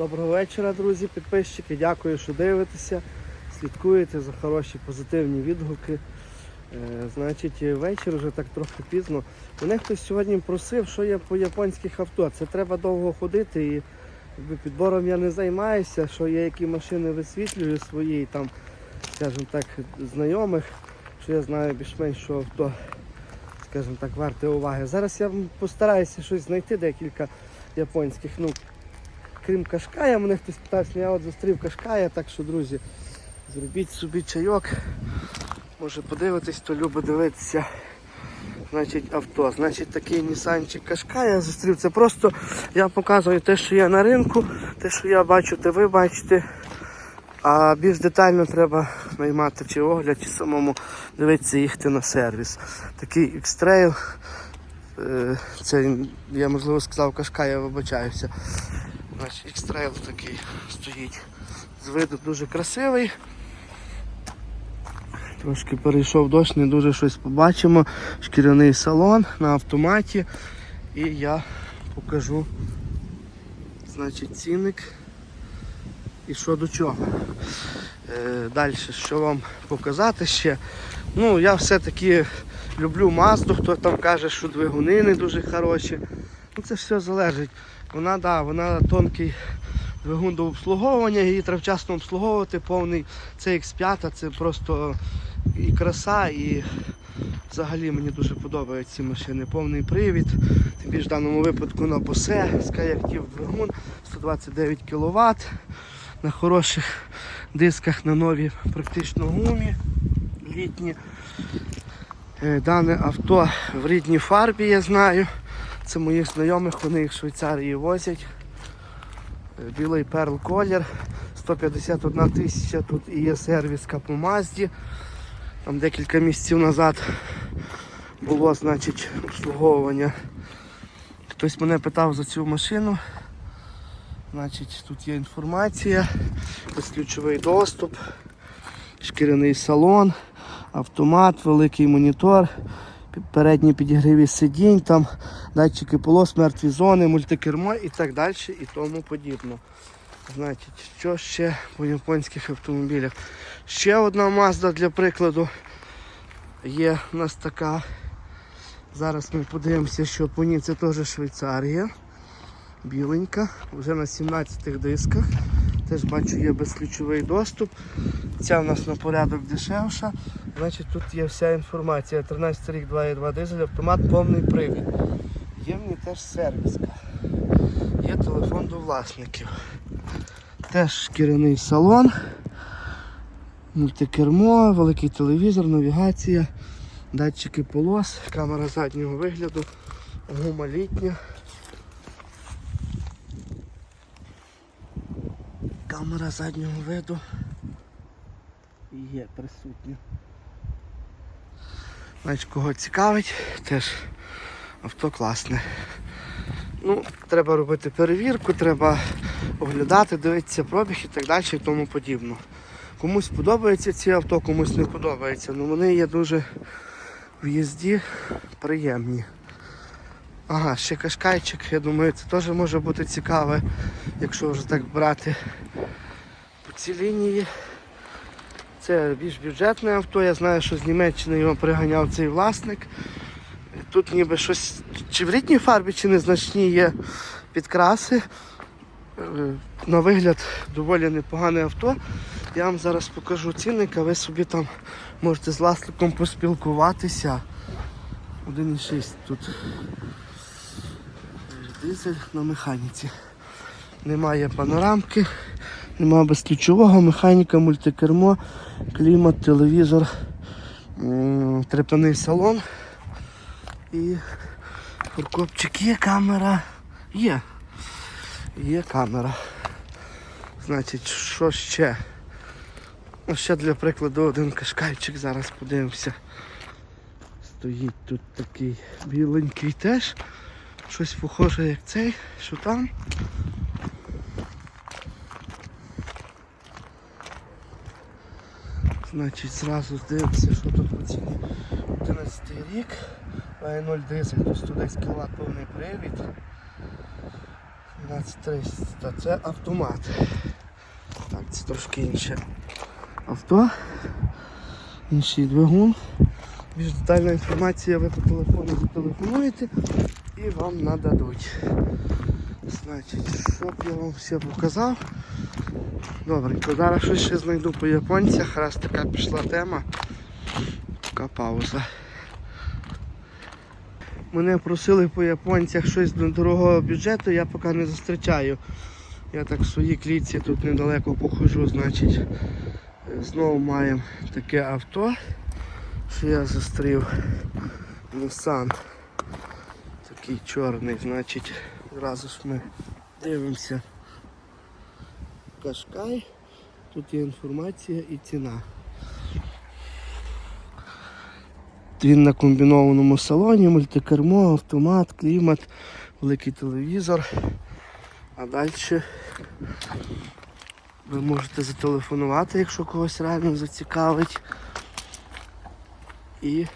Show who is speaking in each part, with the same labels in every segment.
Speaker 1: Доброго вечора, друзі, підписчики. Дякую, що дивитеся, слідкуєте за хороші позитивні відгуки. Е, значить, вечір вже так трохи пізно. Мене хтось сьогодні просив, що є по японських авто. Це треба довго ходити і підбором я не займаюся, що я які машини висвітлюю свої там, скажімо так, знайомих, що я знаю більш-менш, що авто, скажімо так, варте уваги. Зараз я постараюся щось знайти, декілька японських. Ну, крім Кашкая, мене хтось питався, я от зустрів Кашкая, так що, друзі, зробіть собі чайок. Може подивитись, хто любить дивитися. Значить, авто. Значить, такий Нісанчик Кашкая зустрів. Це просто я показую те, що є на ринку, те, що я бачу, те ви бачите. А більш детально треба наймати чи огляд, чи самому дивитися їхати на сервіс. Такий X-Trail. е, Це я можливо сказав Кашкая, вибачаюся. Значить, X-Trail такий стоїть. З виду дуже красивий. Трошки перейшов дощ, не дуже щось побачимо. Шкіряний салон на автоматі. І я покажу значить, цінник і що до чого. Е, Далі, що вам показати ще. Ну, я все-таки люблю Мазду, хто там каже, що двигуни не дуже хороші. Ну, це все залежить. Вона, да, вона тонкий двигун до обслуговування, її треба вчасно обслуговувати, повний це X5, це просто і краса, і взагалі мені дуже подобаються ці машини. Повний привід, тим більш в даному випадку на босе, Skyactiv двигун, 129 кВт, на хороших дисках на новій практично гумі літні. Е, Дане авто в рідній фарбі, я знаю. Це моїх знайомих, вони їх в Швейцарії возять. Е, Білий перл колір, 151 тисяча, тут і є сервіска по Мазді. Там декілька місяців назад було значить, обслуговування. Хтось мене питав за цю машину. Значить, тут є інформація, безключовий доступ, шкіряний салон, автомат, великий монітор, передні підігріві сидінь, там датчики полос, мертві зони, мультикермо і так далі і тому подібне. Значить, що ще по японських автомобілях? Ще одна Mazda для прикладу. Є у нас така. Зараз ми подивимося, що по ній це теж Швейцарія. Біленька, вже на 17 дисках. Теж бачу, є безключовий доступ. Ця у нас на порядок дешевша. Значить, тут є вся інформація. 13 рік 2,2 дизель, автомат повний привід. Є в ній теж сервіска. Є телефон до власників. Теж шкіряний салон, мультикермо, великий телевізор, навігація, датчики полос, камера заднього вигляду, гума літня. Камера заднього виду є присутня. Значить, кого цікавить, теж авто класне. Ну, треба робити перевірку, треба оглядати, дивитися пробіг і так далі і тому подібно. Комусь подобаються ці авто, комусь не подобається. Ну вони є дуже в їзді приємні. Ага, ще кашкайчик, я думаю, це теж може бути цікаве, якщо вже так брати цій лінії. Це більш бюджетне авто, я знаю, що з Німеччини його приганяв цей власник. Тут ніби щось чи в рідній фарбі, чи незначні є підкраси. Е, На вигляд доволі непогане авто. Я вам зараз покажу цінник, а ви собі там можете з власником поспілкуватися. 1,6 тут дизель на механіці. Немає панорамки, немає безключового, механіка, мультикермо, клімат, телевізор, м, трептаний салон. І фуркопчик є камера. Є. Є камера. Значить, що ще? Ну, ще для прикладу один кашкайчик, зараз подивимося. Стоїть тут такий біленький теж. Щось похоже як цей, що там. Значить, зразу дивимося, що тут по ціні. 11 рік, 2.0 дизель, тут 110 кВт повний привід. На 12300 це автомат. Так, це трошки інше авто. Інший двигун. Більш детальна інформація ви по телефону зателефонуєте і вам нададуть. Значить, щоб я вам все показав. Добренько, зараз щось ще знайду по японцях, раз така пішла тема. Така пауза. Мене просили по японцях щось до дорогого бюджету, я поки не зустрічаю. Я так в своїй клітці тут недалеко похожу, значить знову маємо таке авто, що я зустрів Nissan. Такий чорний, значить, одразу ж ми дивимося. Кашкай, тут є інформація і ціна. Він на комбінованому салоні, мультикермо, автомат, клімат, великий телевізор. А далі ви можете зателефонувати, якщо когось реально зацікавить. І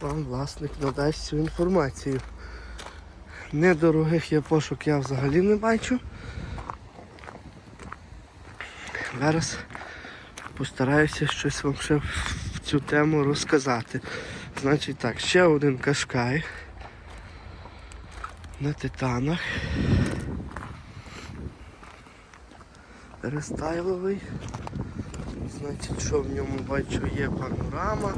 Speaker 1: вам власник надасть цю інформацію. Недорогих я пошук я взагалі не бачу. Зараз постараюся щось вам ще в цю тему розказати. Значить так, ще один кашкай на титанах. Рестайловий. Значить, що в ньому бачу є панорама,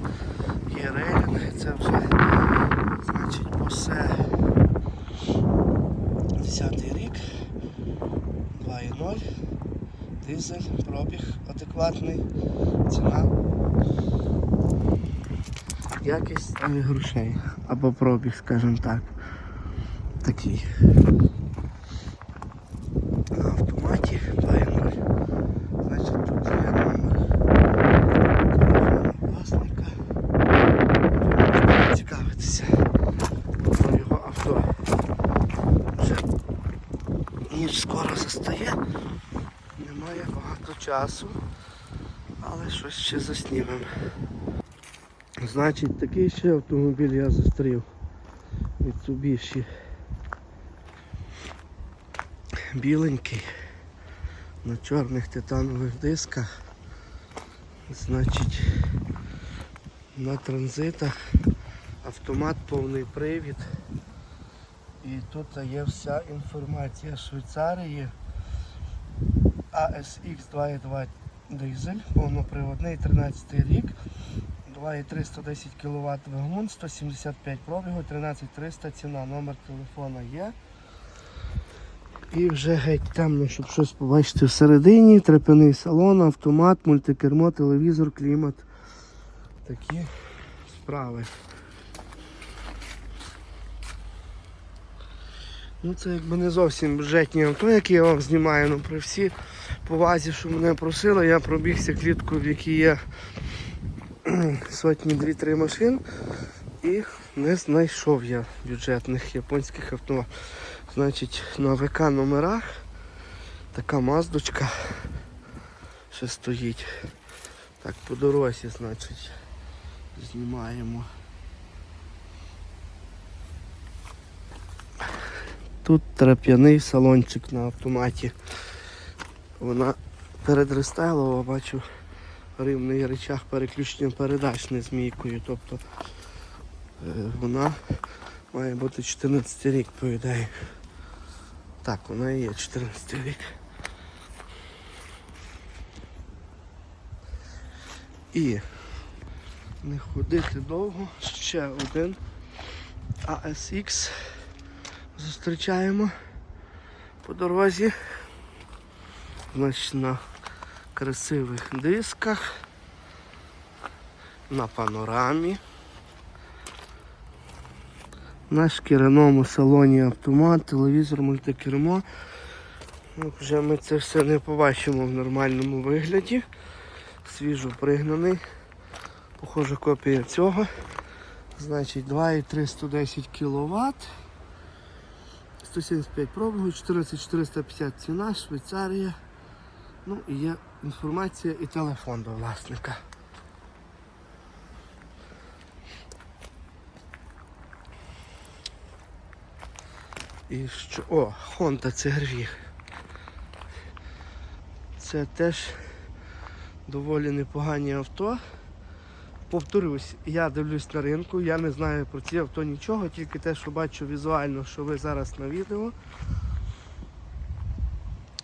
Speaker 1: є рейлінги, це вже значить посе 10 рік, 2.0, дизель, пробіг адекватний, ціна. Якість там і грошей. Або пробіг, скажімо так. Такий. На автоматі 2.0. Значить тут є номер телефону власника. Ви можете цікавитися про його авто. Вже ніч скоро застає. Немає багато часу, але щось ще заснімемо. Значить, такий ще автомобіль я зустрів. Mitsubishi. Біленький. На чорних титанових дисках. Значить, на транзитах автомат повний привід. І тут є вся інформація Швейцарії. ASX 2.2 дизель, повноприводний 13 рік. 2,3 110 кВт двигун, 175 пробігу, 13300 ціна, номер телефона є. І вже геть темно, щоб щось побачити всередині. Трепяний салон, автомат, мультикермо, телевізор, клімат. Такі справи. Ну це якби не зовсім бюджетні авто, які я вам знімаю, але при всій повазі, що мене просили, я пробігся клітку, в якій є сотні дві-три машин і не знайшов я бюджетних японських авто. Значить, на ВК номерах така маздочка ще стоїть. Так, по дорозі, значить, знімаємо. Тут трап'яний салончик на автоматі. Вона перед рестайлова, бачу, римний речах переключення передач не змійкою. Тобто е, вона має бути 14 рік, по ідеї. Так, вона і є 14 рік. І не ходити довго, ще один ASX зустрічаємо по дорозі. Значить, на красивих дисках, на панорамі. На шкіряному салоні автомат, телевізор, мультикермо. Ну, Вже ми це все не побачимо в нормальному вигляді. Свіжо пригнаний. Похожа копія цього. Значить 2,3 110 кВт. 175 пробігу, 14450 ціна, Швейцарія. Ну і є інформація і телефон до власника. І що. О, Honda CR-V. Це теж доволі непогані авто. Повторюсь, я дивлюсь на ринку, я не знаю про ці авто нічого, тільки те, що бачу візуально, що ви зараз на відео.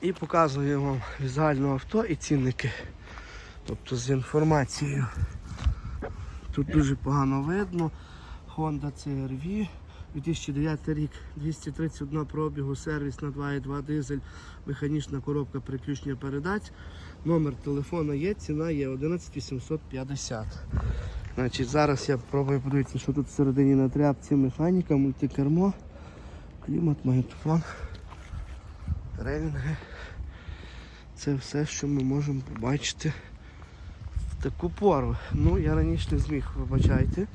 Speaker 1: І показую вам візуально авто і цінники. Тобто з інформацією. Тут дуже погано видно. Honda CR-V. 2009 рік, 231 пробігу, сервіс на 2,2 дизель, механічна коробка переключення передач. Номер телефона є, ціна є 11850. Значить, зараз я пробую подивитися, що тут всередині на тряпці механіка, мультикермо, клімат, магнітофон, релінги. Це все, що ми можемо побачити в таку пору. Ну, я раніше не зміг, вибачайте.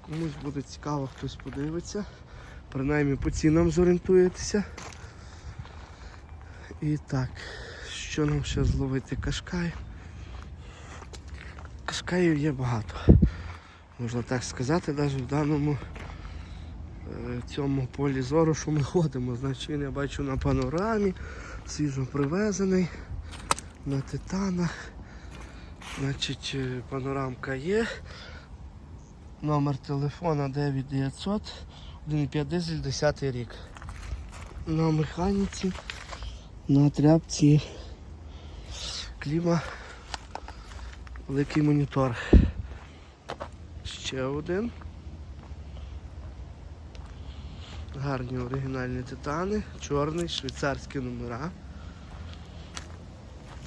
Speaker 1: Комусь буде цікаво, хтось подивиться. Принаймні по цінам зорієнтуєтеся. І так, що нам ще зловити? Кашкай. Кашкаїв є багато. Можна так сказати, навіть в даному цьому полі зору, що ми ходимо. Значить він я бачу на панорамі, свіжо привезений, на титанах. Значить, е, панорамка є. Номер телефона 9900 1,5 дизель 10 рік. На механіці, на тряпці кліма, великий монітор. Ще один. Гарні оригінальні титани, чорний, швейцарські номера.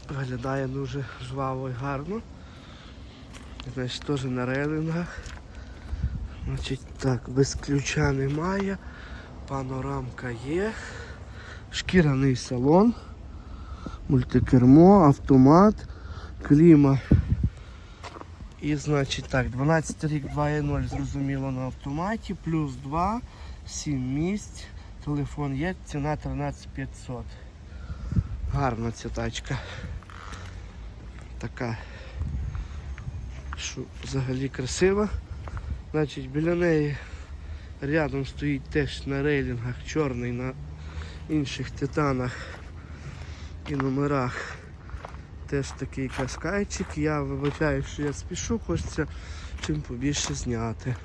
Speaker 1: Виглядає дуже жваво і гарно. Значить, теж на рейлингах. Значить, так, без ключа немає. Панорамка є. Шкіряний салон. Мультикермо, автомат, кліма. І значить так, 12 рік 2.0 зрозуміло на автоматі, плюс 2, 7 місць, телефон є, ціна 13500. Гарна ця тачка. Така, що взагалі красива. Значить, біля неї рядом стоїть теж на рейлінгах чорний на інших титанах і номерах. Теж такий каскайчик. Я вибачаю, що я спішу, хочеться чим побільше зняти.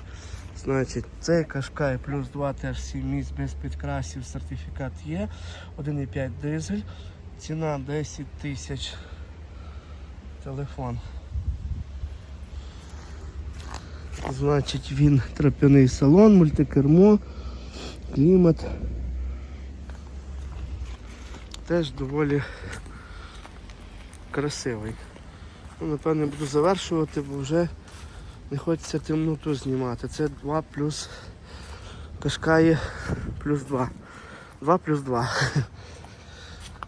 Speaker 1: Значить, цей кашкай плюс 2 теж 7 місць без підкрасів, сертифікат є. 1,5 дизель. Ціна 10 тисяч. Телефон. Значить, він трап'яний салон, мультикермо, клімат. Теж доволі красивий. Ну, напевне, буду завершувати, бо вже не хочеться темноту знімати. Це 2 плюс кашкає плюс 2. 2 плюс 2.